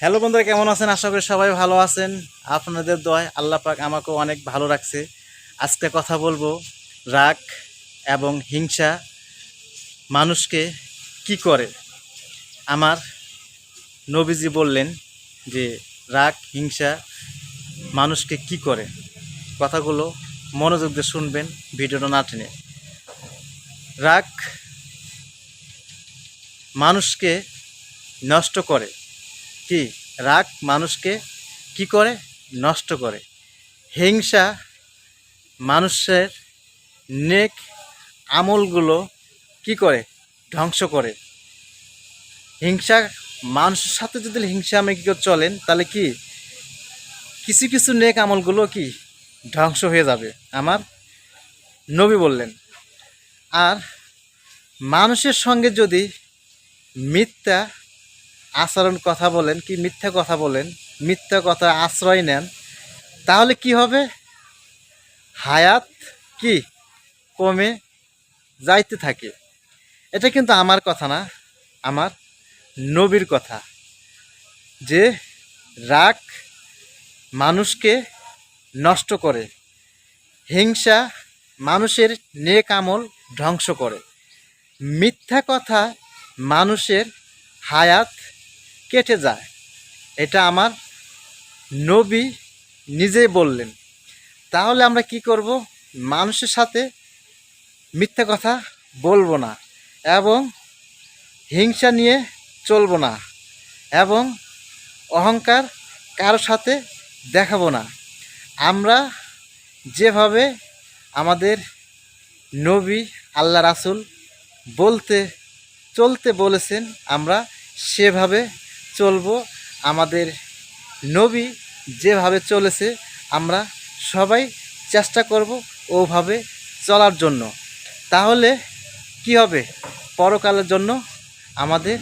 Hello বন্ধুরা, কেমন আছেন? আশা করি সবাই ভালো আছেন। আপনাদের দয় আল্লাহ পাক আমাকেও অনেক ভালো রাখছে। আজকে কথা বলব রাগ এবং হিংসা মানুষকে কি করে? আমার নবীজি বললেন যে, রাগ, হিংসা মানুষকে কি করে? কথাগুলো মনোযোগ দিয়ে শুনবেন ভিডিওটা না টেনে। রাগ মানুষকে নষ্ট করে। কি? রাগ মানুষকে কি করে? নষ্ট করে। হিংসা মানুষের নেক আমলগুলো কি করে? ধ্বংস করে। হিংসা মানুষের সাথে যদি হিংসা আমি কী করে চলেন, তাহলে কি? কিছু কিছু নেক আমলগুলো কি? ধ্বংস হয়ে যাবে, আমার নবী বললেন। আর মানুষের সঙ্গে যদি মিথ্যা আচরণ কথা বলেন কি মিথ্যা কথা বলেন, মিথ্যা কথা আশ্রয় নেন, তাহলে কি হবে? হায়াত কি? কমে যাইতে থাকে। এটা কিন্তু আমার কথা না, আমার নবীর কথা। যে রাগ মানুষকে নষ্ট করে, হিংসা মানুষের নেক আমল ধ্বংস করে। মিথ্যা কথা মানুষের হায়াত কেটে যায়। এটা আমার নবী নিজেই বললেন। তাহলে আমরা কি করব? মানুষের সাথে মিথ্যা কথা বলব না এবং হিংসা নিয়ে চলবো না এবং অহংকার কারও সাথে দেখাবো না। আমরা যেভাবে আমাদের নবী আল্লাহ রাসুল বলতে, চলতে বলেছেন, আমরা সেভাবে চলবো। আমাদের নবী যেভাবে চলেছে, আমরা সবাই চেষ্টা করব ওভাবে চলার জন্য। তাহলে কি হবে? পরকালের জন্য আমাদের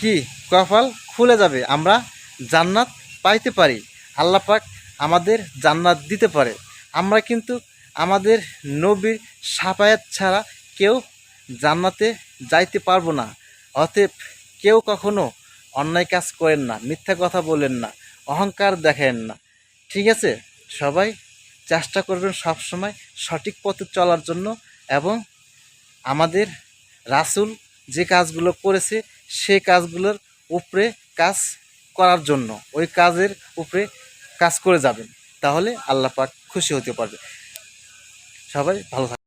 কি কপাল খুলে যাবে? আমরা জান্নাত পাইতে পারি। আল্লাহ পাক আমাদের জান্নাত দিতে পারে। আমরা কিন্তু আমাদের নবীর সাফায়াত ছাড়া কেউ জান্নাতে যাইতে পারব না। অতএব কেউ কখনো অন্যায় কাজ করেন না, মিথ্যা কথা বলেন না, অহংকার দেখেন না। ঠিক আছে? সবাই চেষ্টা করবেন সব সময় সঠিক পথে চলার জন্য এবং আমাদের রাসুল যে কাজগুলো করেছে সেই কাজগুলোর উপরে কাজ করার জন্য ওই কাজের উপরে কাজ করে যাবেন। তাহলে আল্লাহ পাক খুশি হতে পারবে। সবাই ভালো থাকবে